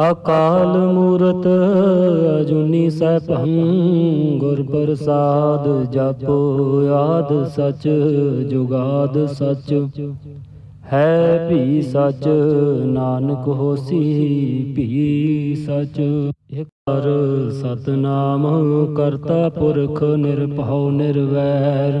ਅਕਾਲ ਮੂਰਤ ਅਜੂਨੀ ਸੈਭੰ ਗੁਰ ਪ੍ਰਸਾਦ ਜਪੋ ਆਦ ਸਚ, ਜੁਗਾਦ ਸਚ। ਹੈ ਵੀ ਸਚ, ਨਾਨਕ ਹੋਸੀ ਵੀ ਸਚ। ਇਕ ਸਤਨਾਮ ਕਰਤਾ ਪੁਰਖ ਨਿਰਭਉ ਨਿਰਵੈਰ।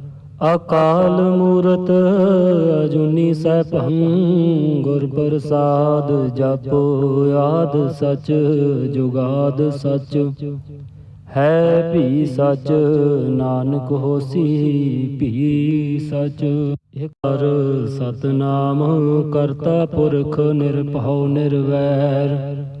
ਅਕਾਲ ਮੂਰਤ ਅਜੂਨੀ ਸੈਭੰ ਗੁਰ ਪ੍ਰਸਾਦ ਜਪੋ ਆਦ ਸਚ ਜੁਗਾਦ ਸਚ। ਹੈ ਵੀ ਸਚ, ਨਾਨਕ ਹੋਸੀ ਵੀ ਸਚ। ਕਰ ਸਤਨਾਮ ਕਰਤਾ ਪੁਰਖ ਨਿਰਭਉ ਨਿਰਵੈਰ।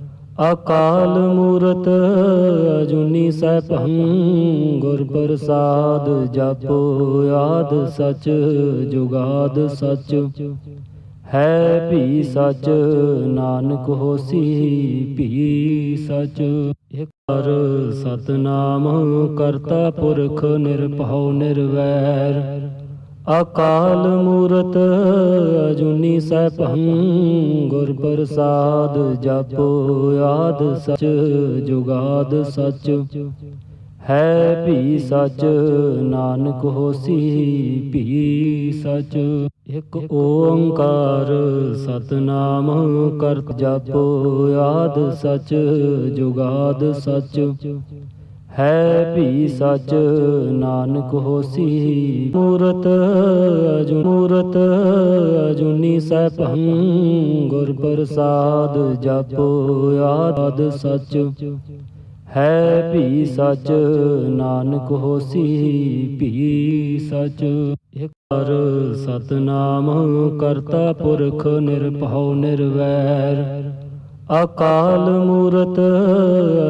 ਅਕਾਲ ਮੂਰਤ ਅਜੂਨੀ ਸੈਭੰ, ਗੁਰ ਪ੍ਰਸਾਦ ਜਪੋ ਆਦ ਸਚ ਜੁਗਾਦ ਸਚ। ਹੈ ਵੀ ਸਚ, ਨਾਨਕ ਹੋਸੀ ਵੀ ਸਚ। ਇਕ ਸਤਨਾਮ ਕਰਤਾ ਪੁਰਖ ਨਿਰਭਉ ਨਿਰਵੈਰ। ਅਕਾਲ ਮੂਰਤ ਅਜੂਨੀ ਸੈਭੰ ਗੁਰ ਪ੍ਰਸਾਦ ਜਪੋ ਆਦ ਸਚ ਜੁਗਾਦ ਸਚ। ਹੈ ਵੀ ਸਚ ਨਾਨਕ ਹੋਸੀ ਵੀ ਸਚ। ਇਕ ਓੰਕਾਰ ਸਤਨਾਮ ਕਰਤ ਜਪੋ ਆਦ ਸਚ ਜੁਗਾਦ ਸਚ। ਹੈ ਵੀ ਸਚ, ਨਾਨਕ ਹੋਸੀ। ਮੂਰਤ ਅਜੂ ਮੂਰਤ ਅਜੂਨੀ ਸੈਭੰ। ਗੁਰ ਪ੍ਰਸਾਦ ਜਪ ਆਦ ਸਚ। ਹੈ ਵੀ ਸੱਚ, ਨਾਨਕ ਹੋਸੀ। ਵੀ ਸਚ। ਇਕ ਸਤਨਾਮ ਕਰਤਾ ਪੁਰਖ ਨਿਰਭਉ ਨਿਰਵੈਰ। ਅਕਾਲ ਮੂਰਤ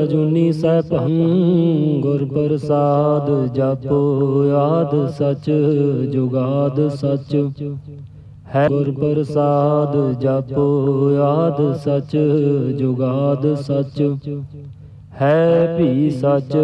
ਅਜੂਨੀ ਸੈਭੰ ਗੁਰ ਪ੍ਰਸਾਦ ਜਪੋ ਆਦ ਸਚ ਜੁਗਾਦ ਸਚ। ਹੈ ਗੁਰ ਪ੍ਰਸਾਦ ਜਪੋ ਆਦ ਸਚ ਜੁਗਾਦ ਸਚ। ਹੈ ਵੀ ਸਚ